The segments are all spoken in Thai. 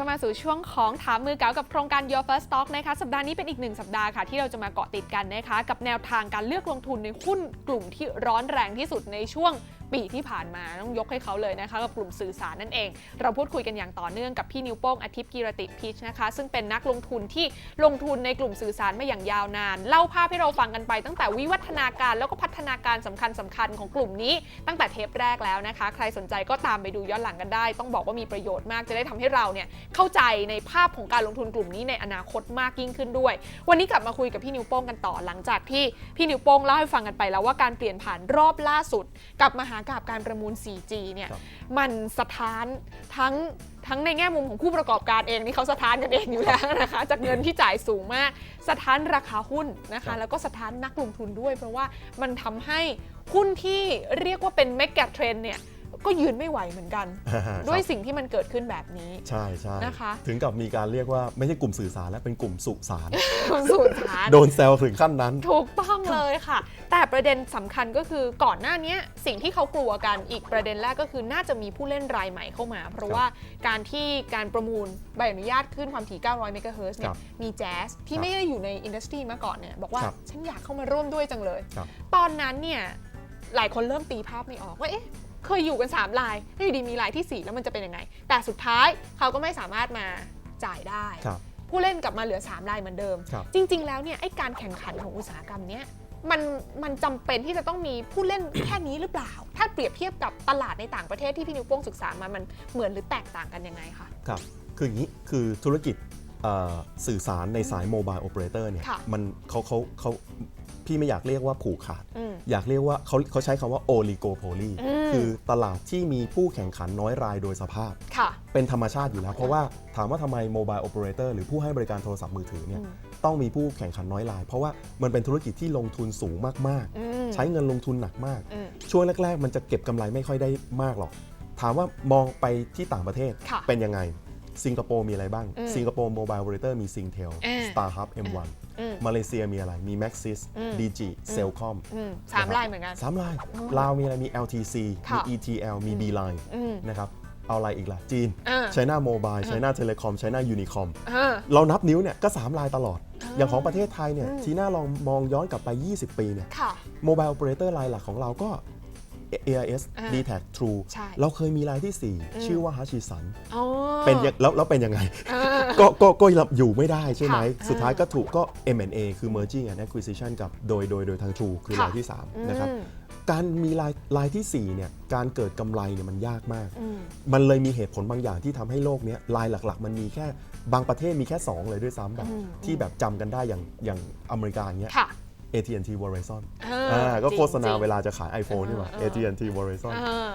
เข้ามาสู่ช่วงของถามมือเก๋ากับโครงการ Your First Stock นะคะสัปดาห์นี้เป็นอีกหนึ่งสัปดาห์ค่ะที่เราจะมาเกาะติดกันนะคะกับแนวทางการเลือกลงทุนในหุ้นกลุ่มที่ร้อนแรงที่สุดในช่วง ปีที่ผ่านมาต้องยกให้เขาเลยนะคะกับกลุ่มสื่อสารนั่นเอง เราพูดคุยกันอย่างต่อเนื่องกับพี่นิวโป้งอาทิตย์กีรติพีชนะคะ ซึ่งเป็นนักลงทุนที่ลงทุนในกลุ่มสื่อสารมาอย่างยาวนาน เล่าภาพให้เราฟังกันไป ตั้งแต่วิวัฒนาการแล้วก็พัฒนาการสำคัญสคัญของกลุ่มนี้ ตั้งแต่เทปแรกแล้วนะคะ ใครสนใจก็ตามไปดูย้อนหลังกันได้ ต้องบอกว่ามีประโยชน์มากจะได้ทำให้เราเนี่ยเข้าใจในภาพของการลงทุนกลุ่มนี้ในอนาคตมากยิ่งขึ้นด้วย วันนี้กลับมาคุยกับพี่นิวโป้งกันต่อหลังจากที่พี่นิวโป้งเล่าให้ฟังกันไปแล้วว่าการเปลี่ยนผ่านรอบล่าสุด กับมหากาบการประมูล 4G เนี่ยครับมันสะท้านทั้งทั้งในแง่มุมของผู้ประกอบการเองนี่เขาสะท้านกันเองอยู่แล้วนะคะจากเงินที่จ่ายสูงมาก สะท้านราคาหุ้นนะครัคะบแล้วก็สะท้านนักลงทุนด้วย เพราะว่ามันทำให้หุ้นที่เรียกว่าเป็นเมกะเทรนเนี่ย ก็ยืนไม่ไหวเหมือนกัน ด้วยสิ่งที่มันเกิดขึ้นแบบนี้ใช่ใช่นะคะ ถึงกับมีการเรียกว่าไม่ใช่กลุ่มสื่อสารแล้วเป็นกลุ่มสุสารสูญฐานโดนแซวถึงขั้นนั้น ถูกต้องเลยค่ะ แต่ประเด็นสำคัญก็คือก่อนหน้านี้สิ่งที่เขากลัวกันอีกประเด็นแรกก็คือน่าจะมีผู้เล่นรายใหม่เข้ามา เพราะครับว่าการที่การประมูลใบอนุญาตขึ้นความถี่ 900 เมกะเฮิรตซ์เนี่ครัยบมีแจ๊สที่ครับไม่ได้อยู่ในอินดัสทรีมาก่อนเนี่ยบอกว่าครับฉันอยากเข้ามาร่วมด้วยจังเลยครับตอนนั้นเนี่ยหลายคนเริ่มตีภาพไม่ออกว่าเอ๊ะ เคยอยู่กัน 3 ลายแล้วอยู่ดีมีลายทีสี่ 4 แล้วมันจะเป็นยังไง แต่สุดท้ายเขาก็ไม่สามารถมาจ่ายได้ ครับ ผู้เล่นกลับมาเหลือ 3 ลายเหมือนเดิม ครับ จริง ๆ แล้วเนี่ยไอ้การแข่งขันของอุตสาหกรรมเนี้ยมันมันจำเป็นที่จะต้องมีผู้เล่น แค่นี้หรือเปล่า ถ้าเปรียบเทียบกับตลาดในต่างประเทศที่พี่นิวโป้งศึกษามามันเหมือนหรือแตกต่างกันยังไงคะ ครับ คืออย่างนี้ คือธุรกิจเอ่อ สื่อสารในสายโมบายโอเปอเรเตอร์เนี่ยค่ะมันเขาเขาเขาพี่ไม่อยากเรียกว่าผูกขาดอืมอยากเรียกว่าเขาเขาใช้คำว่าโอลิโกโพลีอืมคือตลาดที่มีผู้แข่งขันน้อยรายโดยสภาพค่ะเป็นธรรมชาติอยู่แล้ว เพราะว่าถามว่าทำไมโมบายโอเปอเรเตอร์หรือผู้ให้บริการโทรศัพท์มือถือเนี่ยอืมต้องมีผู้แข่งขันน้อยราย เพราะว่ามันเป็นธุรกิจที่ลงทุนสูงมากอืมๆใช้เงินลงทุนหนักมากอืมช่วงแรก ๆ มันจะเก็บกำไรไม่ค่อยได้มากหรอก ถามว่ามองไปที่ต่างประเทศค่ะเป็นยังไง สิงคโปร์มีอะไรบ้าง อืมสิงคโปร์โมบายโอเปอเรเตอร์มี Singtel อ่า StarHub M1 อืมมาเลเซียมีอะไรมี Maxis อืม DG Cellcom อืมสามลายเหมือนกัน สามลายลาวมีอะไรมี LTC มี ค่ะ ETL มี Beeline อืม นะครับเอาอะไรอีกล่ะ จีนอ่า ไชน่าโมบายไชน่าเทเลคอมไชน่ายูนิคอมอ่าเรานับนิ้วเนี่ยก็ 3 ลายตลอด อย่างของประเทศไทยเนี่ยอืมทีน่าลองมองย้อนกลับไป 20 ปีเนี่ยค่ะ โมบายโอเปอเรเตอร์รายหลักของเราก็ AIS อ่า d t a c True ใช่ เราเคยมีรายที่อืม4ชื่อว่าฮัชิสันอ๋อ เป็นยังแล้วแล้วเป็นยังไงอ่าก็ก็ก็อยู่ไม่ได้ใช่ไหม ค่ะสุดท้ายก็ถูกก็ M&A คือ Merging and Acquisition กับโดยโดยโดยทาง True คือค่ะรายที่ 3 นะครับ อืม การมีรายรายทีสี่4เนี่ยการเกิดกำไรเนี่ยมันยากมาก อืม มันเลยมีเหตุผลบางอย่างที่ทำให้โลกเนี้ยรายหลักๆ มันมีแค่บางประเทศมีแค่ 2 เลยด้วยซ้ำแบบอืมที่แบบจำกันได้อย่างอย่างอเมริกาอย่างเงี้ยค่ะ AT&T Verizon อ่าอ่าก็จริงโฆษณาจริงเวลาจะขาย iPhone นี่หว่าอ่า AT&T Verizon อ่า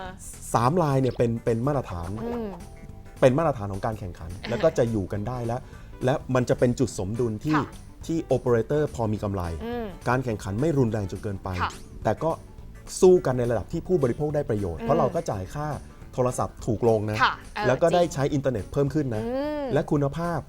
สามลายเนี่ยเป็นเป็นมาตรฐาน อืม เป็นมาตรฐานของการแข่งขัน แล้วก็จะอยู่กันได้แล้วและมันจะเป็นจุดสมดุลที่ค่ะที่โอเปอเรเตอร์พอมีกำไร อืมการแข่งขันไม่รุนแรงจนเกินไป ค่ะแต่ก็สู้กันในระดับที่ผู้บริโภคได้ประโยชน์ เพอืราะมเราก็จ่ายค่าโทรศัพท์ถูกลงนะ ค่ะเออแล้วก็ได้จริงใช้อินเทอร์เน็ตเพิ่มขึ้นนะ อืมและคุณภาพ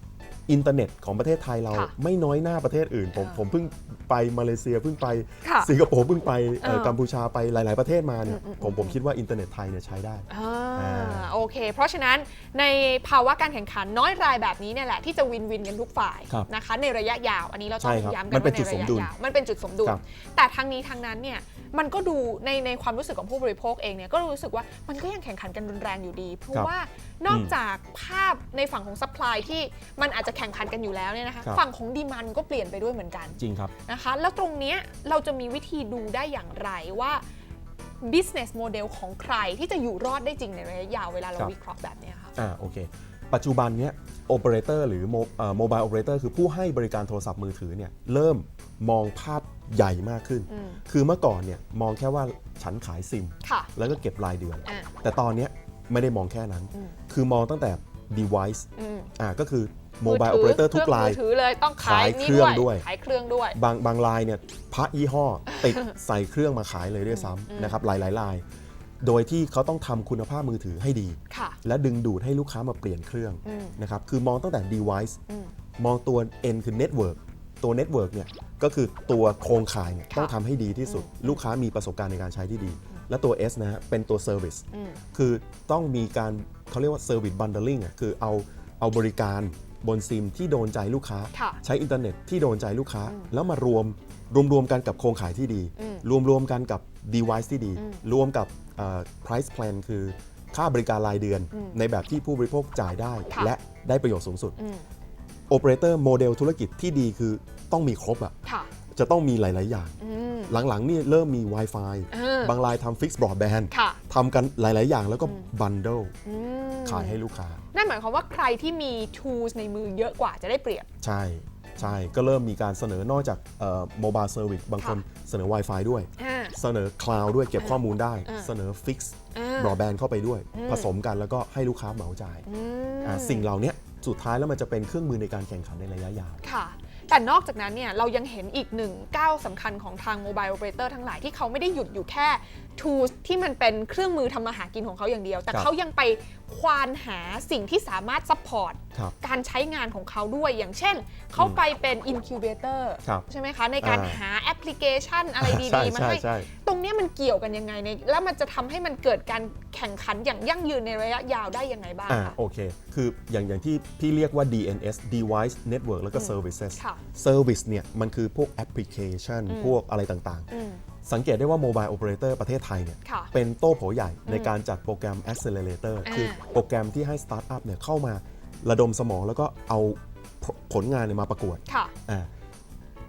อินเทอร์เน็ตของประเทศไทยเราค่ะไม่น้อยหน้าประเทศอื่น ผมอ่าผมเพิ่งไปมาเลเซียเพิ่งไปค่ะสิงคโปร์เพิ่งไปเอ่อเออกัมพูชาไปหลาย ๆ ประเทศมาเนี่ยอืมอืม ผมผมคิดว่าอินเทอร์เน็ตไทยเนี่ยใช้ได้ อ่าอ่า โอเค เพราะฉะนั้นในภาวะการแข่งขันน้อยรายแบบนี้เนี่ยแหละที่จะวินวินกันทุกฝ่ายครับนะคะในระยะยาว อันนี้เราต้อใช่งครับย้ำกัมันนเป็นว่าจุในดสระมยะดุลยาวมันเป็นจุดสมดุล ครับแต่ทั้งนี้ทั้งนั้นเนี่ยมันก็ดูในในความรู้สึกของผู้บริโภคเองเนี่ยก็รู้สึกว่ามันก็ยังแข่งขันกันรุนแรงอยู่ดี เพราะครับว่านอกจากภาพในฝั่งของซัพพลายที่มันอาจจะแข่งขันกันอยู่แล้วเนี่ยนะคะครับฝั่งของดีมันก็เปลี่ยนไปด้วยเหมือนกันจริงครับนะคะแล้วตรงเนี้ยเราจะมีวิธีดูได้อย่างไรว่า business model ของใครที่จะอยู่รอดได้จริงในระยะยาวเวลาเราครับวิเคราะห์แบบเนี้ยค่ะอ่าโอเค ปัจจุบันเนี้ยโอเปอเรเตอร์หรือโมบายโอเปอเรเตอร์คือผู้ให้บริการโทรศัพท์มือถือเนี่ยเริ่มมองภาพใหญ่มากขึ้นอืมคือเมื่อก่อนเนี่ยมองแค่ว่าฉันขายซิมค่ะแล้วก็เก็บรายเดือนอ่าแต่ตอนเนี้ยไม่ได้มองแค่นั้นอืมคือมองตั้งแต่ device อืมอ่าก็คือโมบายโอเปอเรเตอร์ทุกรายมือถือเลยต้องขายขายนี่เครื่องด้วย ขายเครื่องด้วย บางบางรายเนี่ยพระยี่ห้อติดใส่เครื่องมาขายเลยด้วยซ้ำนะครับหลายหลายๆราย โดยที่เขาต้องทำคุณภาพมือถือให้ดีค่ะและดึงดูดให้ลูกค้ามาเปลี่ยนเครื่องอืมนะครับคือมองตั้งแต่ device อืมมองตัว N คือ network ตัว network เนี่ยก็คือตัวโครงข่ายเนี่ยค่ะต้องทำให้ดีที่สุด ลูกค้ามีประสบการณ์ในการใช้ที่ดี และตัว S นะฮะเป็นตัว service อืมคือต้องมีการเขาเรียกว่า service bundling อะคือเอาเอาบริการบนซิมที่โดนใจลูกค้าค่ะใช้อินเทอร์เน็ตที่โดนใจลูกค้าอืมแล้วมารวมรวมรวมกันกับโครงข่ายที่ดีอืมรวมรวมกันกับ device ที่ดีอืมรวมกับเอ่อ price plan คือค่าบริการรายเดือนอืมในแบบที่ผู้บริโภคจ่ายได้ค่ะและได้ประโยชน์สูงสุดอืมโอเปอเรเตอร์โมเดลธุรกิจที่ดีคือต้องมีครบอะค่ะจะต้องมีหลาย ๆ อย่างอืมหลัง ๆ นี่เริ่มมี Wi-Fi เออบางรายทำ Fixed Broadband ค่ะทำกันหลาย ๆ อย่างแล้วก็อืม Bundle อืมขายให้ลูกค้า นั่นหมายความว่าใครที่มี tools ในมือเยอะกว่าจะได้เปรียบ ใช่ ใช่ ก็เริ่มมีการเสนอนอกจากโมบายเซอร์วิสบางคนเสนอ Wi-Fi ด้วยอ่า เสนอ Cloud ด้วยเก็บข้อมูลได้ อ่าเสนอ Fixed อ่า Broadband เข้าไปด้วย อืม ผสมกันแล้วก็ให้ลูกค้าเหมาจ่ายอืมอ่าสิ่งเหล่านี้สุดท้ายแล้วมันจะเป็นเครื่องมือในการแข่งขันในระยะยาว ค่ะ แต่นอกจากนั้นเนี่ยเรายังเห็นอีกหนึ่งก้าวสำคัญของทางโมบายโอเปอเรเตอร์ทั้งหลายที่เขาไม่ได้หยุดอยู่แค่ tools ที่มันเป็นเครื่องมือทำมาหากินของเขาอย่างเดียว แต่ครับเขายังไปควานหาสิ่งที่สามารถซัพพอร์ตครับการใช้งานของเขาด้วยอย่างเช่น เขาไปเป็น incubator ครับใช่ไหมคะ ในการอ่า หาแอปพลิเคชันอะไรใช่ดี ๆ มาใช่ให้ ใช่ ตรงเนี้ยมันเกี่ยวกันยังไงในแล้วมันจะทำให้มันเกิดการแข่งขันอย่างยั่งยืนในระยะยาวได้ยังไงบ้างอ่าคะ โอเค คืออย่างอย่างที่พี่เรียกว่า DNS Device Network แล้วก็ อืม Services ค่ะ Service เนี่ยมันคือพวกแอปพลิเคชัน อืม พวกอะไรต่างอืม ๆ สังเกตได้ว่า Mobile Operator ประเทศไทยเนี่ยค่ะเป็นโต้โผใหญ่ในการจัดโปรแกรม Accelerator อ่า คือโปรแกรมที่ให้สตาร์ทอัพเนี่ยเข้ามาระดมสมองแล้วก็เอาผผลงานเนี่ยมาประกวดค่ะอ่า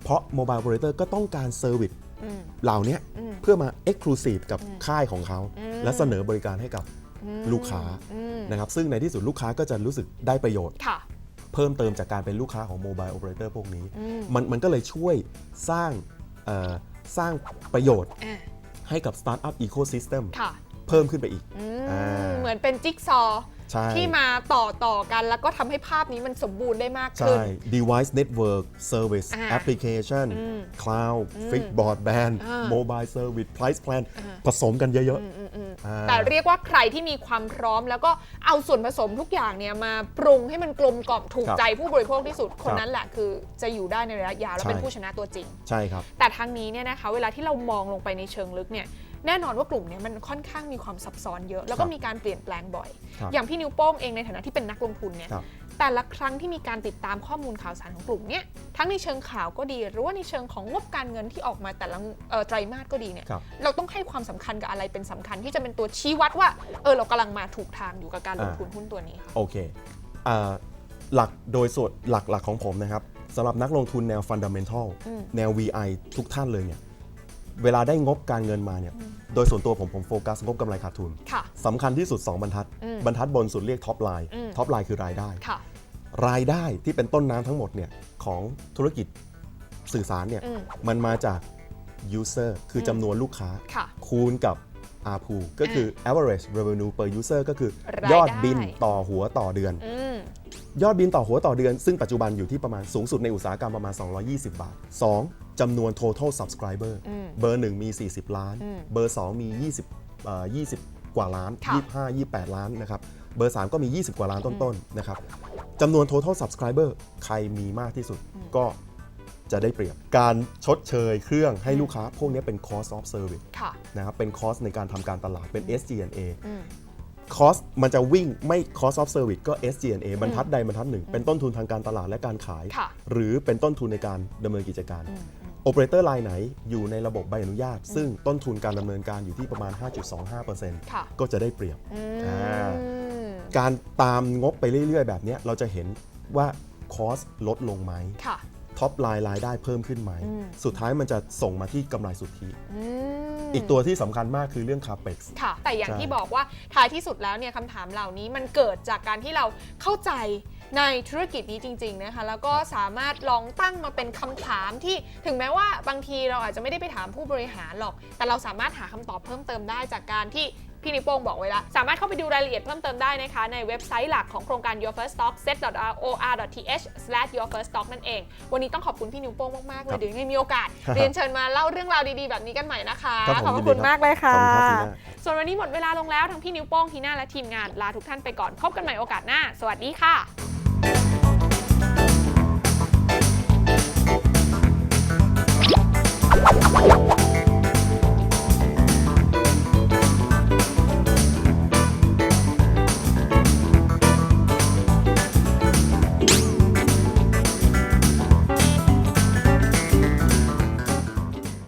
เพราะ Mobile Operator ก็ต้องการเซอร์วิสอืมเหล่าเนี้ยอืม เพื่อมา Exclusive กับค่ายของเขา อืม และเสนอบริการให้กับ อืมลูกค้า อืมนะครับซึ่งในที่สุดลูกค้าก็จะรู้สึกได้ประโยชน์ ค่ะ เพิ่มเติมจากการเป็นลูกค้าของ Mobile Operator พวกนี้ อืม มันมันก็เลยช่วยสร้างเอ่อสร้างประโยชน์อ่าให้กับ Startup Ecosystem ค่ะ เพิ่มขึ้นไปอีก อืมอ่า เหมือนเป็นจิ๊กซอว์ ใช่ ที่มาต่อต่อกันแล้วก็ทำให้ภาพนี้มันสมบูรณ์ได้มากใช่ขึ้น Device Network Service อ่า Application อืม Cloud อืม Fixed Broadband อ่า Mobile Service Price Plan อ่าผสมกันเยอะอืมอืมอืมๆอ่า แต่เรียกว่าใครที่มีความพร้อม แล้วก็เอาส่วนผสมทุกอย่างเนี่ยมาปรุงให้มันกลมกล่อมถูกครับใจผู้บริโภคที่สุดคนครับนั้นแหละคือจะอยู่ได้ในระยะยาวและใช่ เป็นผู้ชนะตัวจริง ใช่ครับ แต่ทางนี้เนี่ยนะคะเวลาที่เรามองลงไปในเชิงลึกเนี่ย แน่นอนว่ากลุ่มเนี้มันค่อนข้างมีความซับซ้อนเยอะ แล้วก็ครับมีการเปลี่ยนแปลงบ่อยครับอย่างพี่นิ้วโป้งเองในฐานะที่เป็นนักลงทุนเนี่ยครับแต่ละครั้งที่มีการติดตามข้อมูลข่าวสารของกลุ่มเนี่ยทั้งในเชิงข่าวก็ดี หรือว่าในเชิงของงบการเงินที่ออกมาแต่ละเอ่อไตรมาสก็ดีเนี่ยครับเราต้องให้ความสำคัญกับอะไรเป็นสำคัญที่จะเป็นตัวชี้วัดว่าเออเรากำลังมาถูกทางอยู่กับการลงทุนหุ้นตัวนี้ค่ะโอเคอ่าหลักโดยส่วนหลักหลักของผมนะครับสำหรับนักลงทุนแนว Fundamental อืมแนว VI ทุกท่านเลยเนี่ยเวลาได้งบการเงินมาเนี่ย โดยส่วนตัวผมผมโฟกัสงบกำไรขาดทุนค่ะ สำคัญที่สุด 2 บรรทัด อืมบรรทัดบนสุดเรียกท็อปไลน์อืม ท็อปไลน์คือรายได้ ค่ะ รายได้ที่เป็นต้นน้ำทั้งหมดเนี่ยของธุรกิจสื่อสารเนี่ยอืมมันมาจาก user คือจำนวนลูกค้า ค่ะ คูณกับ ARPU ก็คือ average revenue per user ก็คือ รายได้ ยอดบินต่อหัวต่อเดือน อืม ยอดบินต่อหัวต่อเดือน ซึ่งปัจจุบันอยู่ที่ประมาณสูงสุดในอุตสาหกรรมประมาณ 220 บาท 2. จำนวน total subscriber อืมเบอร์ 1 มี 40 ล้านอืมเบอร์ 2 มี 20เอ่อ20 กว่าล้านค่ะ25 28 ล้านนะครับ เบอร์ 3 ก็มี 20 กว่าล้านต้นๆนะครับจำนวน total subscriber ใครมีมากที่สุดก็จะได้เปรียบ การชดเชยเครื่องให้ลูกค้า พวกนี้เป็น cost of service ค่ะนะครับ เป็น cost ในการทำการตลาด เป็น SG&A อืม cost มันจะวิ่งไม่ cost of service ก็ SG&A บรรทัดใดบรรทัดหนึ่ง เป็นต้นทุนทางการตลาดและการขาย ค่ะ หรือเป็นต้นทุนในการดำเนินกิจการอืมโอเปอเรเตอร์รายไหนอยู่ในระบบใบอนุญาต ซึ่งต้นทุนการดำเนินการอยู่ที่ประมาณ5.25%ค่ะก็จะได้เปรียบ อือ่า ม การตามงบไปเรื่อย ๆ แบบเนี้ยเราจะเห็นว่าคอสลดลงไหม ค่ะ ท็อปไลน์รายได้เพิ่มขึ้นไหมอืมสุดท้ายมันจะส่งมาที่กำไรสุทธิอืมอีกตัวที่สำคัญมากคือเรื่อง capex ค่ะ แต่อย่างใช่ที่บอกว่าท้ายที่สุดแล้วเนี่ยคำถามเหล่านี้มันเกิดจากการที่เราเข้าใจในธุรกิจนี้จริง ๆ นะคะ แล้วก็สามารถลองตั้งมาเป็นคำถามที่ถึงแม้ว่าบางทีเราอาจจะไม่ได้ไปถามผู้บริหารหรอก แต่เราสามารถหาคำตอบเพิ่มเติมได้จากการที่ พี่นิโป้งบอกไว้แล้วสามารถเข้าไปดูรายละเอียดเพิ่มเติมได้นะคะในเว็บไซต์หลักของโครงการ Your First Stock set.or.th/your first stock นั่นเอง วันนี้ต้องขอบคุณพี่นิวโป้งมากๆเลครัยบเดี๋ยวยังไงมีโอกาสเรียนเชิญมาเล่าเรื่องราวดีๆแบบนี้กันใหม่นะคะครับผมขอบพระยินดีคุณครับมากเลยค่ะขอบคุณครับทีน่าส่วนวันนี้หมดเวลาลงแล้วทั้งพี่นิ้วโป้งทีน่าและทีมงานลาทุกท่านไปก่อนพบกันใหม่โอกาสหน้า สวัสดีค่ะ